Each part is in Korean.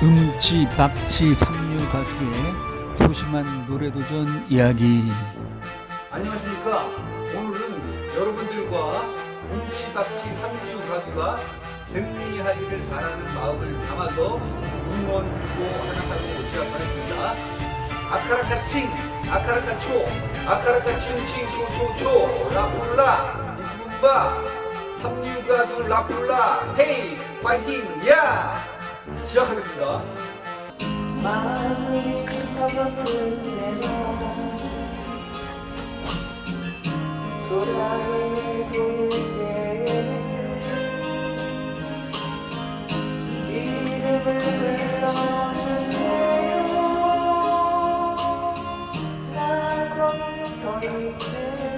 음치 박치 삼류 가수의 소심한 노래도전 이야기 안녕하십니까. 오늘은 여러분들과 뭉치박치 삼류 가수가 승리하기를 바라는 마음을 담아서 응원도 하나 하고 시작하겠습니다. 아카라카칭, 아카라카초, 아카라카칭칭 초초초, 라플라, 이스문바, 삼류 가수 라플라, 헤이, 파이팅, 야! 시작하겠습니다. 마음이 이름을 불러주세요 나 거기서 있을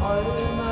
얼마나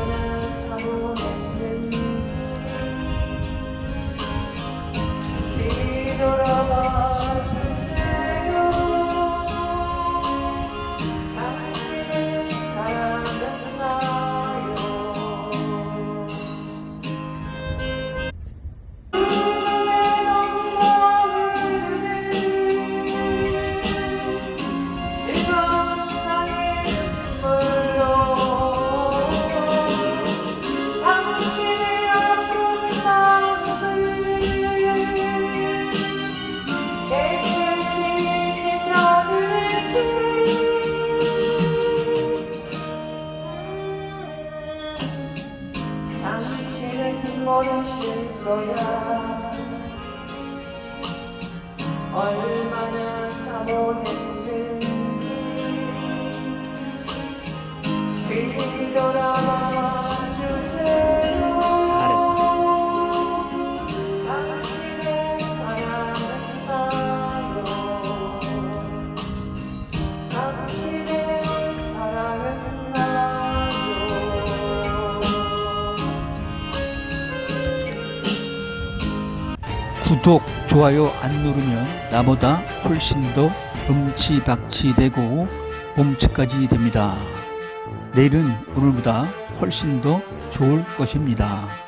당신은 모르실 거야. 얼마나 사모했는지. 뒤돌아 구독 좋아요 안 누르면 나보다 훨씬 더 음치박치 되고 몸치까지 됩니다. 내일은 오늘보다 훨씬 더 좋을 것입니다